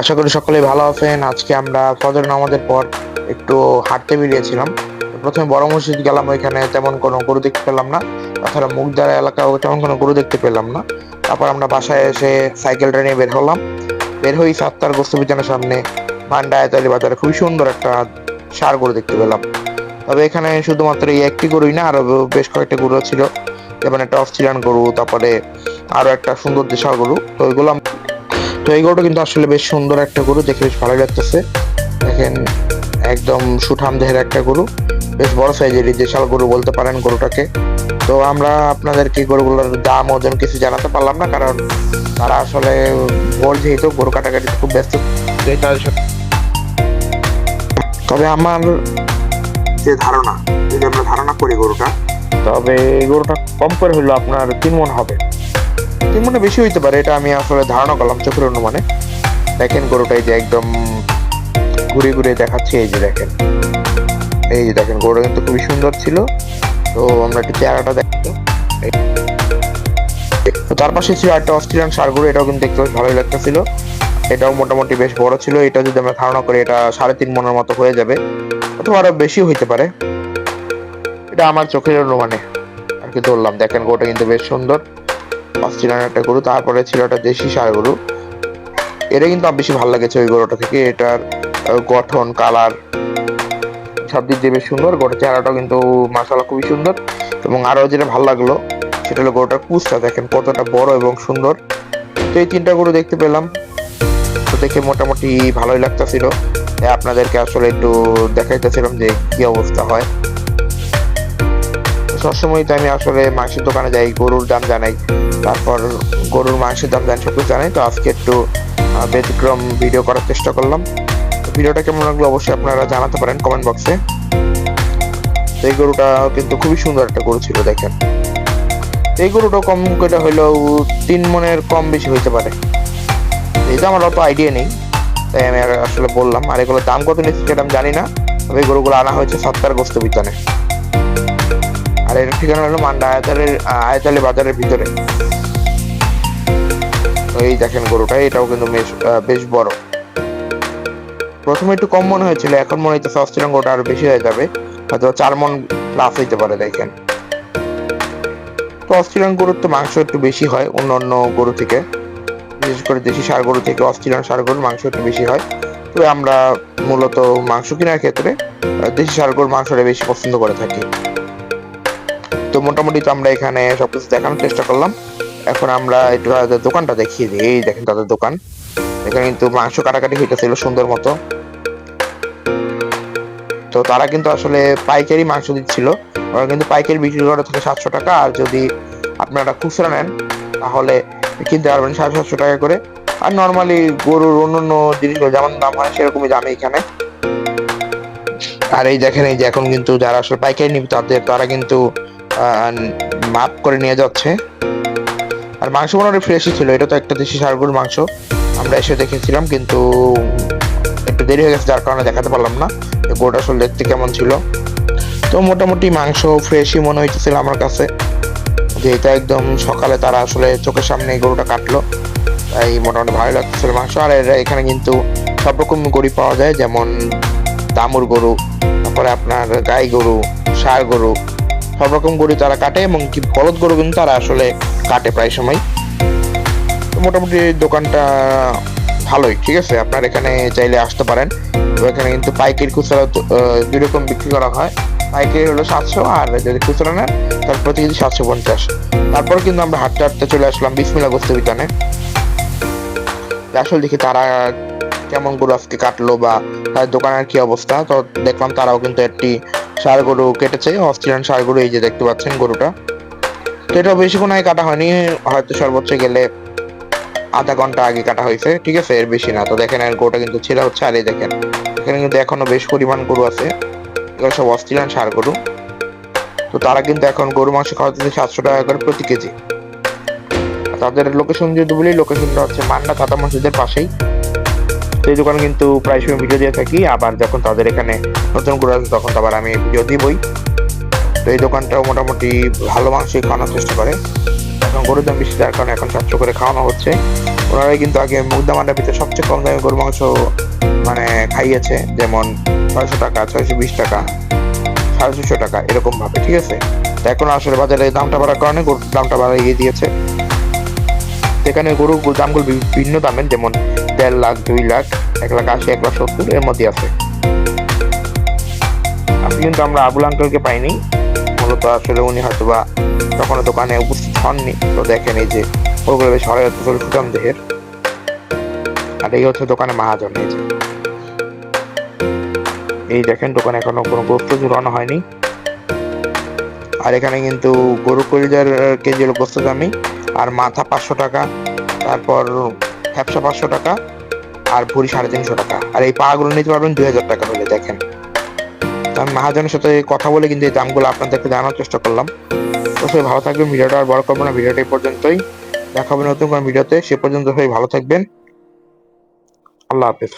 আশা করি সকলেই ভালো আছেন। আজকে আমরা ফজর নামাজের পর একটু হাঁটতে বেরিয়েছিলাম। প্রথমে বড় মসজিদ গেলাম, ওইখানে তেমন কোনো গরু দেখতে পেলাম না। তাছাড়া মুগদারা এলাকাও তেমন কোনো গরু দেখতে পেলাম না। তারপর আমরা বাসায় এসে সাইকেলটা নিয়ে বের হলাম। বের হই সাতটার গোস্ত বিছানার সামনে মান্ডা আয়তালি বাজারে। খুবই সুন্দর একটা সার গরু দেখতে পেলাম। তবে এখানে শুধুমাত্র এই একটি গরুই না, আরও বেশ কয়েকটা গরু ছিল। যেমন একটা অস্ট্রেলিয়ান গরু, তারপরে আরও একটা সুন্দর দেশাল গরু। তো ওইগুলো তো এই গরুটা কিন্তু আসলে বেশ সুন্দর একটা গরু দেখে বেশ ভালো লাগতেছে। দেখেন একদম সুঠাম দেহের একটা গরু বেশ বড় সাইজের দেশাল গরু বলতে পারেন গরুটাকে। তো আমরা আপনাদেরকে গরুগুলোর দাম ওজন কিছু জানাতে পারলাম না কারণ তারা আসলে ভোর যেহেতু গরু কাটাকাটিতে খুব ব্যস্ত। তবে আমার যে ধারণা যদি আমরা ধারণা করি গরুটা তবে এই গরুটা কম করে হলো আপনার তিন মন হবে। মনে বেশি হইতে পারে, এটা আমি আসলে ধারণা করলাম চোখের অনুমানে। দেখেন গরুটা এই যে একদম ঘুরে ঘুরে দেখাচ্ছি, এই যে দেখেন। এই যে দেখেন, গরুটা কিন্তু খুবই সুন্দর ছিল। তো আমরা একটু চেহারাটা দেখতো তার পাশে ছিল একটা অস্ট্রেলিয়ান সার গরু, এটাও কিন্তু দেখতে বেশ ভালোই লাগতেছিল। এটাও মোটামুটি বেশ বড় ছিল, এটা যদি আমরা ধারণা করি, এটা সাড়ে তিন মনের মতো হয়ে যাবে। অথবা আরও বেশি হইতে পারে। এটা আমার চোখের অনুমানে। আর কি ধরলাম, দেখেন গরুটা কিন্তু বেশ সুন্দর। অস্ট্রেলিয়ান একটা গরু, তারপরে ছিল একটা দেশি সার গরু। এটা কিন্তু বেশি ভালো লেগেছে ওই গরুটা থেকে। এটার গঠন কালার সব দিক দিয়ে বেশ সুন্দর। গরুর চেহারাটাও কিন্তু মাসালা খুবই সুন্দর। এবং আরও যেটা ভালো লাগল, সেটা হলো গরুটার কুচটা দেখেন, কতটা বড় এবং সুন্দর। তো এই তিনটা গরু দেখতে পেলাম। তো দেখে মোটামুটি ভালোই লাগতেছিল। আপনাদেরকে আসলে একটু দেখাইতেছিলাম যে কি অবস্থা হয়। সবসময় তো আমি আসলে মাংসের দোকানে যাই, গরুর দাম জানাই, তারপর গরুর মাংসের দাম জানি সবকিছু জানাই। তো আজকে একটু ব্যতিক্রম ভিডিও করার চেষ্টা করলাম। ভিডিওটা কেমন লাগল অবশ্যই আপনারা জানাতে পারেন কমেন্ট বক্সে এই গরুটা কিন্তু খুবই সুন্দর একটা গরু ছিল, দেখেন। এই গরুটা কম করে হইলেও তিন মনের কম বেশি হইতে পারে। এই তো আমার অত আইডিয়া নেই, তাই আমি আসলে বললাম। আর এগুলোর দাম কত নিচ্ছে সেটা আমি জানি না, তবে গরুগুলো আনা হয়েছে সত্তর গোস্ত বিতানে। আর এর ঠিকানা হলো মান্ডা আয়তালের আয়তালি বাজারের ভিতরে। এই দেখেন গরুটা, এটাও কিন্তু বেশ বেশ বড়। প্রথমে একটু কম মনে হয়েছিল, এখন মনে হচ্ছে অস্ট্রেলিয়ান গরুটা আরও বেশি হয়ে যাবে। হয়তো চার মন প্লাস হইতে পারে, দেখেন। তো অস্ট্রেলিয়ান গরুর তো মাংস একটু বেশি হয় অন্য অন্য গরু থেকে। বিশেষ করে দেশি সার গরু থেকে অস্ট্রেলিয়ান সার গরুর মাংস একটু বেশি হয়। তবে আমরা মূলত মাংস কেনার ক্ষেত্রে দেশি সার গরুর মাংসটা বেশি পছন্দ করে থাকি। তো মোটামুটি তো আমরা এখানে সবকিছু দেখানোর চেষ্টা করলাম। এখন আমরা একটু তাদের দোকানটা দেখিয়ে দিই। এই দেখেন তাদের দোকান। এখানে কিন্তু মাংস কাটাকাটি হইতেছিল সুন্দর মতো। তো তারা কিন্তু আসলে পাইকারি মাংস দিচ্ছিল। ওরা কিন্তু পাইকারি বিক্রি করে থাকে সাতশো টাকা। আর যদি আপনারা খুচরা নেন, তাহলে কিনতে পারবেন সাড়ে সাতশো টাকা করে। আর নর্মালি গরুর অন্যান্য জিনিসগুলো যেমন দাম হয় সেরকমই দামে এখানে। আর এই দেখেন, এই যে এখন কিন্তু যারা আসলে পাইকারি নিবে তাদের, তারা কিন্তু মাপ করে নিয়ে যাচ্ছে। আর মাংস মোটামুটি ফ্রেশই ছিল, এটা তো একটা দেশি সারগুল মাংস। আমরা এসে দেখেছিলাম, কিন্তু একটু দেরি হয়ে গেছে, যার কারণে দেখাতে পারলাম না। গরুটা আসলে দেখতে কেমন ছিল। তো মোটামুটি মাংস ফ্রেশই মনে হইতেছিল আমার কাছে। যে এটা একদম সকালে তারা আসলে চোখের সামনে গরুটা কাটলো, তাই মোটামুটি ভালো লাগতেছিল মাংস। আর এখানে কিন্তু সব রকম গরু পাওয়া যায়, যেমন দামুর গরু, তারপরে আপনার গাই গরু ষাঁড় গরু সব রকম গরু তারা কাটে এবং কি বলদ গরু কিন্তু তারা আসলে কাটে প্রায় সময় মোটামুটি দোকানটা ভালোই, ঠিক আছে? আপনার এখানে চাইলে আসতে পারেন। এখানে কিন্তু পাইকারি খুচরা দুই রকম বিক্রি করা হয়। পাইকারি হলো সাতশো আর যদি খুচরা নেন, তাহলে প্রতি কেজি সাতশো পঞ্চাশ। তারপর কিন্তু আমরা হাঁটতে হাঁটতে চলে আসলাম বিসমিল্লা গোস্ত বিতানে আসলে দেখি তারা কেমন গরু আজকে কাটলো বা তাদের দোকানের কি অবস্থা। তো দেখলাম তারাও কিন্তু একটি ষাঁড় গরু কেটেছে, অস্ট্রেলিয়ান ষাঁড় গরু এই যে দেখতে পাচ্ছেন গরুটা। তো এটা বেশিক্ষণ আগে কাটা হয়নি, হয়তো সর্বোচ্চ গেলে আধা ঘণ্টা আগে কাটা হয়েছে, ঠিক আছে, এর বেশি না। তো দেখেন, এর গরুটা কিন্তু ছেঁড়া হচ্ছে, আর এই দেখেন, এখানে কিন্তু এখনও বেশ পরিমাণ গরু আছে, এগুলো সব অস্ট্রেলিয়ান ষাঁড় গরু তো তারা কিন্তু এখন গরু মাংস খাওয়াতে সাতশো টাকা করে প্রতি কেজি। তাদের লোকেশন যদি বলি লোকেশনটা হচ্ছে মান্না কাতা মসজিদের পাশেই। এই দোকানে কিন্তু প্রায় সময় ভিডিও দিয়ে থাকি। আবার যখন তাদের এখানে নতুন গরু আসে তখন আবার আমি ভিডিও দিবই। তো এই দোকানটাও মোটামুটি ভালো মাংসই খাওয়ানোর চেষ্টা করে। এখন গরুর দাম বেশি, যার কারণে এখন সাতশো করে খাওয়ানো হচ্ছে। ওনারাই কিন্তু আগে মুগদামান্ডার ভিতরে সবচেয়ে কম দামে গরু মাংস মানে খাইয়েছে, যেমন ছয়শো টাকা, ছয়শো বিশ টাকা, সাড়ে ছশো টাকা, এরকম ভাবে, ঠিক আছে? তো এখন আসলে বাজারে দামটা বাড়ার কারণে গরুর দামটা বাড়িয়ে দিয়েছে। এখানে গরুর দামগুলো বিভিন্ন দামের, যেমন দেড় লাখ, দুই লাখ, এক লাখ আশি, এক লাখ সত্তর এর মধ্যে আছে। আজকে কিন্তু আমরা আবুল আঙ্কেলকে পাইনি। মূলত আসলে উনি হয়তো বা তখন দোকানে উপস্থিত হননি। তো দেখেন এই যে, ওগুলো বেশ যাচ্ছে সুঠাম দেহের। আর এই হচ্ছে দোকানে মাহাজন যে। এই দেখেন, দোকানে এখনও কোনো গোস্ত ঝুলানো হয়নি। আর এখানে কিন্তু গরু কলিজার কেজি হলো গোস্ত দামি। আর মাথা পাঁচশো টাকা। তারপর ফ্যাপসা পাঁচশো টাকা আর ভরি সাড়ে তিনশো টাকা। আর এই পাগুলো নিতে পারবেন দুই হাজার টাকা হলে, দেখেন। তো আমি মহাজনের সাথে কথা বলে কিন্তু এই দামগুলো আপনাদেরকে জানার চেষ্টা করলাম। তো সবাই ভালো থাকবেন, ভিডিওটা আর বড় করব না, ভিডিওটা এই পর্যন্তই। দেখা হবে নতুন কোনো ভিডিওতে, সে পর্যন্ত সবাই ভালো থাকবেন। আল্লাহ হাফেজ।